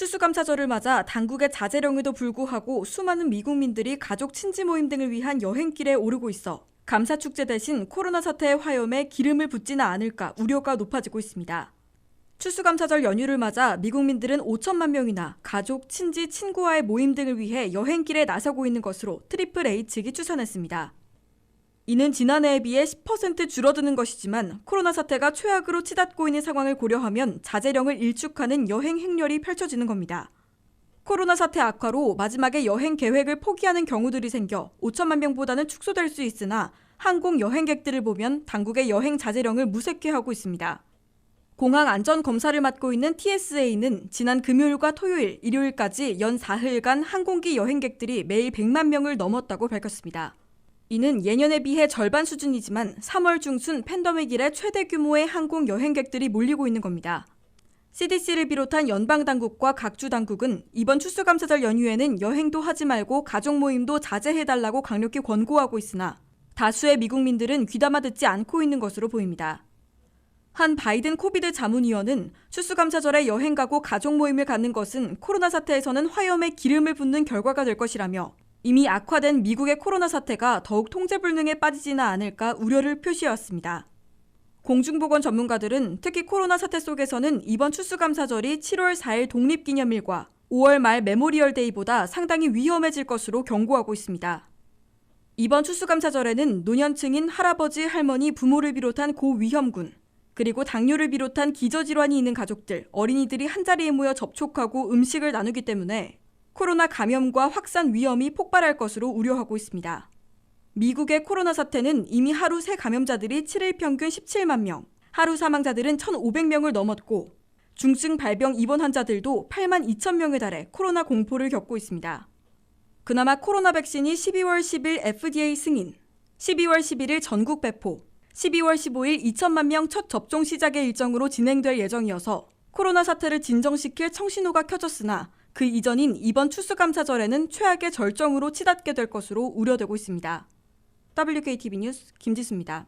추수감사절을 맞아 당국의 자제령에도 불구하고 수많은 미국민들이 가족 친지 모임 등을 위한 여행길에 오르고 있어 감사 축제 대신 코로나 사태의 화염에 기름을 붓지는 않을까 우려가 높아지고 있습니다. 추수감사절 연휴를 맞아 미국민들은 5천만 명이나 가족, 친지, 친구와의 모임 등을 위해 여행길에 나서고 있는 것으로 트리플 A 측이 추산했습니다. 이는 지난해에 비해 10% 줄어드는 것이지만 코로나 사태가 최악으로 치닫고 있는 상황을 고려하면 자제령을 일축하는 여행 행렬이 펼쳐지는 겁니다. 코로나 사태 악화로 마지막에 여행 계획을 포기하는 경우들이 생겨 5천만 명보다는 축소될 수 있으나 항공 여행객들을 보면 당국의 여행 자제령을 무색해 하고 있습니다. 공항 안전 검사를 맡고 있는 TSA는 지난 금요일과 토요일, 일요일까지 연 4일간 항공기 여행객들이 매일 100만 명을 넘었다고 밝혔습니다. 이는 예년에 비해 절반 수준이지만 3월 중순 팬데믹 이래 최대 규모의 항공 여행객들이 몰리고 있는 겁니다. CDC를 비롯한 연방 당국과 각주 당국은 이번 추수감사절 연휴에는 여행도 하지 말고 가족 모임도 자제해달라고 강력히 권고하고 있으나 다수의 미국민들은 귀담아 듣지 않고 있는 것으로 보입니다. 한 바이든 코비드 자문위원은 추수감사절에 여행 가고 가족 모임을 갖는 것은 코로나 사태에서는 화염에 기름을 붓는 결과가 될 것이라며 이미 악화된 미국의 코로나 사태가 더욱 통제불능에 빠지지는 않을까 우려를 표시해왔습니다. 공중보건 전문가들은 특히 코로나 사태 속에서는 이번 추수감사절이 7월 4일 독립기념일과 5월 말 메모리얼 데이보다 상당히 위험해질 것으로 경고하고 있습니다. 이번 추수감사절에는 노년층인 할아버지, 할머니, 부모를 비롯한 고위험군, 그리고 당뇨를 비롯한 기저질환이 있는 가족들, 어린이들이 한자리에 모여 접촉하고 음식을 나누기 때문에 코로나 감염과 확산 위험이 폭발할 것으로 우려하고 있습니다. 미국의 코로나 사태는 이미 하루 새 감염자들이 7일 평균 17만 명, 하루 사망자들은 1,500명을 넘었고 중증 발병 입원 환자들도 8만 2천 명에 달해 코로나 공포를 겪고 있습니다. 그나마 코로나 백신이 12월 10일 FDA 승인, 12월 11일 전국 배포, 12월 15일 2천만 명 첫 접종 시작의 일정으로 진행될 예정이어서 코로나 사태를 진정시킬 청신호가 켜졌으나 그 이전인 이번 추수감사절에는 최악의 절정으로 치닫게 될 것으로 우려되고 있습니다. WKTV 뉴스 김지수입니다.